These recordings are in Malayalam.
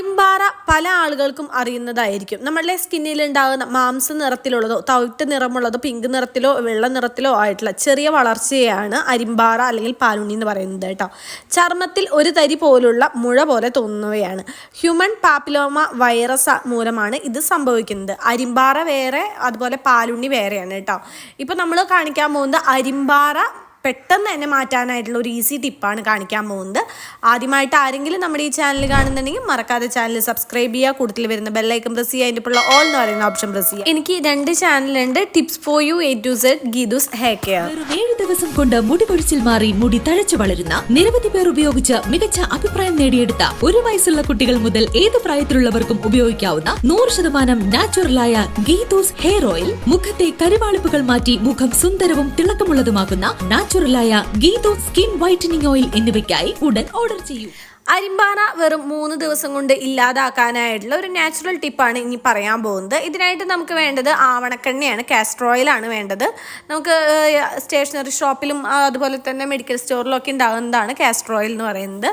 അരിമ്പാറ പല ആളുകൾക്കും അറിയുന്നതായിരിക്കും. നമ്മളുടെ സ്കിന്നിൽ ഉണ്ടാകുന്ന മാംസ നിറത്തിലുള്ളതോ തവിട്ട് നിറമുള്ളതോ പിങ്ക് നിറത്തിലോ വെള്ള നിറത്തിലോ ആയിട്ടുള്ള ചെറിയ വളർച്ചയാണ് അരിമ്പാറ അല്ലെങ്കിൽ പാലുണ്ണി എന്ന് പറയുന്നത് കേട്ടോ. ചർമ്മത്തിൽ ഒരു തരി പോലുള്ള മുഴ പോലെ തോന്നുന്നവയാണ്. ഹ്യൂമൻ പാപ്പിലോമ വൈറസ് മൂലമാണ് ഇത് സംഭവിക്കുന്നത്. അരിമ്പാറ വേറെ അതുപോലെ പാലുണ്ണി വേറെയാണ് കേട്ടോ. ഇപ്പം നമ്മൾ കാണിക്കാൻ പോകുന്നത് അരിമ്പാറ പെട്ടെന്ന് തന്നെ മാറ്റാനായിട്ടുള്ള ഒരു ഈസി ടിപ്പാണ് കാണിക്കാൻ പോകുന്നത്. ആദ്യമായിട്ട് ആരെങ്കിലും നമ്മുടെ ഈ ചാനൽ കാണുന്നുണ്ടെങ്കിൽ മറക്കാതെ ചാനൽ സബ്സ്ക്രൈബ് ചെയ്യുക. കൂടുതൽ വരുന്ന ബെല്ലൈക്കൻ പ്രസ് ചെയ്യുക. അതിന്റെ ഉള്ള ഓൾ എന്ന് പറയുന്ന ഓപ്ഷൻ പ്രസ് ചെയ്യുക. എനിക്ക് രണ്ട് ചാനലുണ്ട് tips for you A to Z Geethu's hair care ഏഴ് ദിവസം കൊണ്ട് മുടി പൊഴിച്ചിൽ മാറി മുടി തഴച്ചു വളരുന്ന നിരവധി പേർ ഉപയോഗിച്ച് മികച്ച അഭിപ്രായം നേടിയെടുത്ത ഒരു വയസ്സുള്ള കുട്ടികൾ മുതൽ ഏത് പ്രായത്തിലുള്ളവർക്കും ഉപയോഗിക്കാവുന്ന നൂറ് ശതമാനം നാച്ചുറലായ ഗീതൂസ് ഹെയർ ഓയിൽ. മുഖത്തെ കരുവാളിപ്പുകൾ മാറ്റി മുഖം സുന്ദരവും തിളക്കമുള്ളതുമാക്കുന്ന നാച്ചുറലായ ഗീതോ സ്കിൻ വൈറ്റനിങ് ഓയിൽ എന്നിവയ്ക്കായി ഉടൻ ഓർഡർ ചെയ്യൂ. അരിമ്പാറ വെറും മൂന്ന് ദിവസം കൊണ്ട് ഇല്ലാതാക്കാനായിട്ടുള്ള ഒരു നാച്ചുറൽ ടിപ്പാണ് ഇനി പറയാൻ പോകുന്നത്. ഇതിനായിട്ട് നമുക്ക് വേണ്ടത് ആവണക്കെണ്ണയാണ് കാസ്റ്റർ ഓയിലാണ് വേണ്ടത്. നമുക്ക് സ്റ്റേഷനറി ഷോപ്പിലും അതുപോലെ തന്നെ മെഡിക്കൽ സ്റ്റോറിലും ഒക്കെ ഉണ്ടാകുന്നതാണ് കാസ്റ്റർ ഓയിൽ എന്ന് പറയുന്നത്.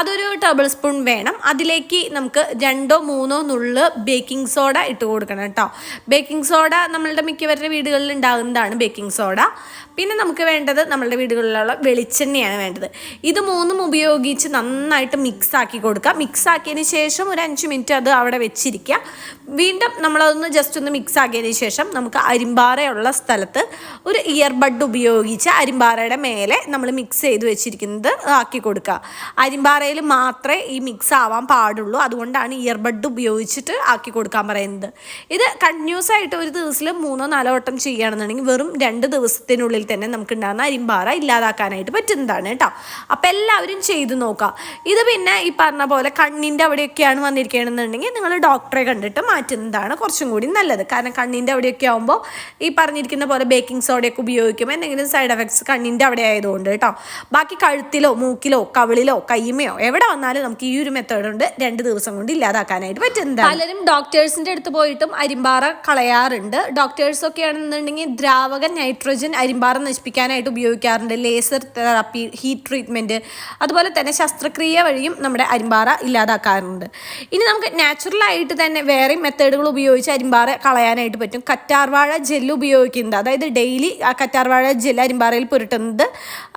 അതൊരു ടേബിൾ സ്പൂൺ വേണം. അതിലേക്ക് നമുക്ക് രണ്ടോ മൂന്നോ നുള്ള് ബേക്കിംഗ് സോഡ ഇട്ട് കൊടുക്കണം കേട്ടോ. ബേക്കിംഗ് സോഡ നമ്മളുടെ മിക്കവരുടെ വീടുകളിൽ ഉണ്ടാകുന്നതാണ് ബേക്കിംഗ് സോഡ പിന്നെ നമുക്ക് വേണ്ടത് നമ്മളുടെ വീടുകളിലുള്ള വെളിച്ചെണ്ണയാണ് വേണ്ടത്. ഇത് മൂന്നും ഉപയോഗിച്ച് നന്നായിട്ട് മിക്സ് ആക്കി കൊടുക്കുക. മിക്സ് ആക്കിയതിന് ശേഷം ഒരു അഞ്ച് മിനിറ്റ് അത് അവിടെ വെച്ചിരിക്കുക. വീണ്ടും നമ്മളതൊന്ന് ജസ്റ്റ് ഒന്ന് മിക്സ് ആക്കിയതിന് ശേഷം നമുക്ക് അരിമ്പാറയുള്ള സ്ഥലത്ത് ഒരു ഇയർബഡ് ഉപയോഗിച്ച് അരിമ്പാറയുടെ മേലെ നമ്മൾ മിക്സ് ചെയ്ത് വെച്ചിരിക്കുന്നത് ആക്കി കൊടുക്കുക. അരിമ്പാറയിൽ മാത്രമേ ഈ മിക്സ് ആവാൻ പാടുള്ളൂ. അതുകൊണ്ടാണ് ഇയർബഡ് ഉപയോഗിച്ചിട്ട് ആക്കി കൊടുക്കാൻ പറയുന്നത്. ഇത് കണ്ടിന്യൂസ് ആയിട്ട് ഒരു ദിവസത്തിൽ മൂന്നോ നാലോ വട്ടം ചെയ്യുകയാണെന്നുണ്ടെങ്കിൽ വെറും രണ്ട് ദിവസത്തിനുള്ളിൽ തന്നെ നമുക്ക് ഉണ്ടാകുന്ന അരിമ്പാറ ഇല്ലാതാക്കാനായിട്ട് പറ്റുന്നതാണ് കേട്ടോ. അപ്പം എല്ലാവരും ചെയ്തു നോക്കുക. ഇത് പിന്നെ ഈ പറഞ്ഞ പോലെ കണ്ണിന്റെ അവിടെയൊക്കെയാണ് വന്നിരിക്കുകയാണെന്നുണ്ടെങ്കിൽ നിങ്ങൾ ഡോക്ടറെ കണ്ടിട്ട് മാറ്റുന്നതാണ് കുറച്ചും കൂടി നല്ലത്. കാരണം കണ്ണിന്റെ അവിടെയൊക്കെ ആകുമ്പോൾ ഈ പറഞ്ഞിരിക്കുന്ന പോലെ ബേക്കിംഗ് സോഡയൊക്കെ ഉപയോഗിക്കുമ്പോൾ എന്തെങ്കിലും സൈഡ് എഫക്ട്സ് കണ്ണിന്റെ അവിടെ ആയതുകൊണ്ട് കേട്ടോ. ബാക്കി കഴുത്തിലോ മൂക്കിലോ കവിളിലോ കയ്യുമയോ എവിടെ വന്നാലും നമുക്ക് ഈ ഒരു മെത്തേഡ് കൊണ്ട് രണ്ട് ദിവസം കൊണ്ട് ഇല്ലാതാക്കാനായിട്ട് പറ്റുന്നതാണ്. പലരും ഡോക്ടേഴ്സിന്റെ അടുത്ത് പോയിട്ടും അരിമ്പാറ കളയാറുണ്ട്. ഡോക്ടേഴ്സ് ഒക്കെ ആണെന്നുണ്ടെങ്കിൽ ദ്രാവക നൈട്രോജൻ അരിമ്പാറ നശിപ്പിക്കാനായിട്ട് ഉപയോഗിക്കാറുണ്ട്. ലേസർ തെറാപ്പി ഹീറ്റ് ട്രീറ്റ്മെന്റ് അതുപോലെ തന്നെ ശസ്ത്രക്രിയ വഴിയും നമ്മുടെ അരിമ്പാറ ഇല്ലാതാക്കാറുണ്ട്. ഇനി നമുക്ക് നാച്ചുറലായിട്ട് തന്നെ വേറെ മെത്തേഡുകൾ ഉപയോഗിച്ച് അരിമ്പാറ കളയാനായിട്ട് പറ്റും. കറ്റാർവാഴ ജെല്ല് ഉപയോഗിക്കുന്നത് അതായത് ഡെയിലി ആ കറ്റാർവാഴ ജെല്ല് അരിമ്പാറയിൽ പുരട്ടുന്നത്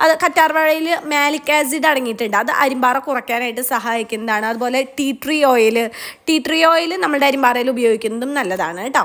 അത് കറ്റാർവാഴയിൽ മാലിക് ആസിഡ് അടങ്ങിയിട്ടുണ്ട്. അത് അരിമ്പാറ കുറയ്ക്കാനായിട്ട് സഹായിക്കുന്നതാണ്. അതുപോലെ tea tree oil tea tree oil നമ്മുടെ അരിമ്പാറയിൽ ഉപയോഗിക്കുന്നതും നല്ലതാണ് കേട്ടോ.